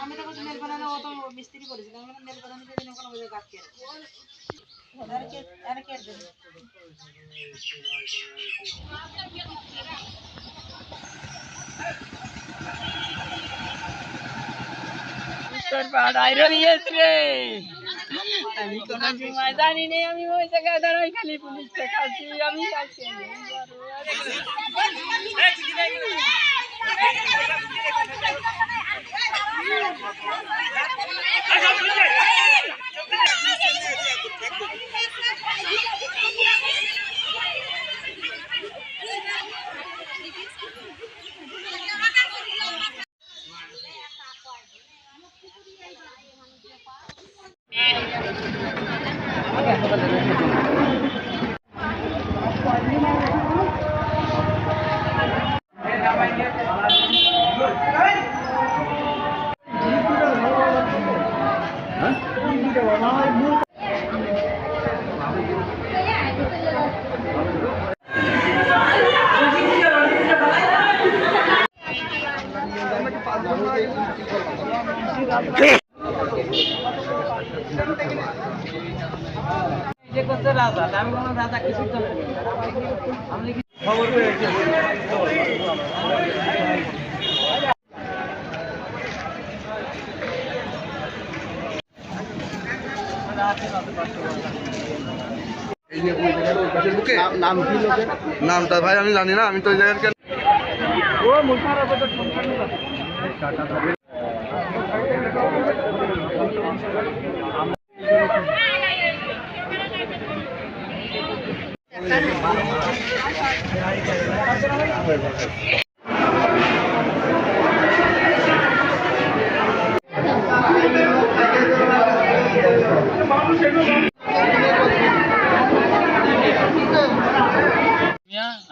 আমি তো কিছু নেল বানানো ও তো মিস্ত্রি করেছিল আমি নেল বানানো যদি কোনো বুঝে কাট করে আর কে আর কে আমি জানি নেই আমি ওই জায়গায় দাঁড়াই খালি পুলিশকে খাচ্ছি আমি খাচ্ছি যে করছে রাজা আমি কোনো রাজা কিছু তো আমি খবর পেয়েছি নামটা ভাই আমি জানি না আমি তো ওই জায়গার ও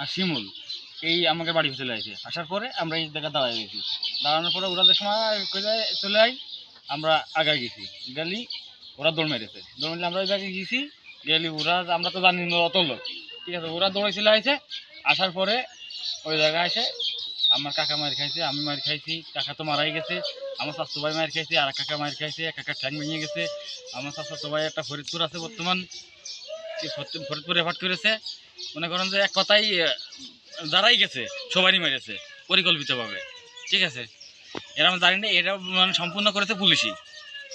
আর শিমুল, এই আমাকে বাড়ি চলে আসে আসার পরে আমরা এই জায়গায় দাঁড়ায় গেছি। দাঁড়ানোর পরে ওরা সময় চলে আই আমরা আগায় গেছি। গেলি ওরা দৌড় মেরেছে। দৌড় মেরে আমরা ওই জায়গায় গেছি। গেলি ওরা, আমরা তো জানি অত লোক। ঠিক আছে ওরা দৌড়ে চলে আসে আসার পরে ওই জায়গায় এসে আমার কাকা মার খাইছে আমি মার খাইছি কাকা তো মারাই গেছে আমার স্বাস্থ্য ভাই মার খাইছে আর কাকা মার খাইছে এক কাকা ঠ্যাং ভেঙে গেছে আমার স্বাস্থ্য ভাই একটা ফরিদপুর আছে বর্তমান ফরিদপুর রেফার্ট করেছে মনে করেন যে এক কথাই যারাই গেছে সবারই মেরেছে পরিকল্পিতভাবে ঠিক আছে? এরা আমি জানি না এটা মানে সম্পূর্ণ করেছে পুলিশই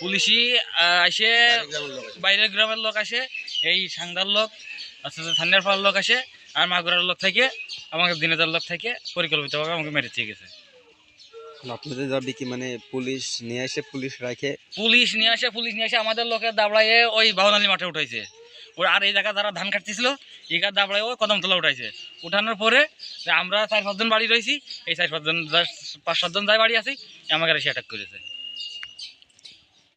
পুলিশই আসে বাইরের গ্রামের লোক আসে এই সাংদার লোক আস্তে আস্তে থান্ডার পাড়ার লোক আসে আর মাগুরার লোক থেকে আমাকে দিনেদার লোক থেকে পরিকল্পিতভাবে আমাকে মেরে দিয়ে গেছে আপনাদের দাবি কি মানে পুলিশ নিয়ে আসে পুলিশ রাখে? পুলিশ নিয়ে আসে পুলিশ নিয়ে আসে আমাদের লোকের দাবড়াইয়ে ওই বাউনালি মাঠে উঠাইছে। ওরা আর এই জায়গা যারা ধান কাটতেছিল এই এগার দাবড়ায় ওই কদমতলা উঠাইছে। উঠানোর পরে আমরা চার পাঁচজন বাড়ি রয়েছি এই চার পাঁচজন পাঁচ সাতজন যাই বাড়ি আছি আমাকে এসে অ্যাটাক করেছে।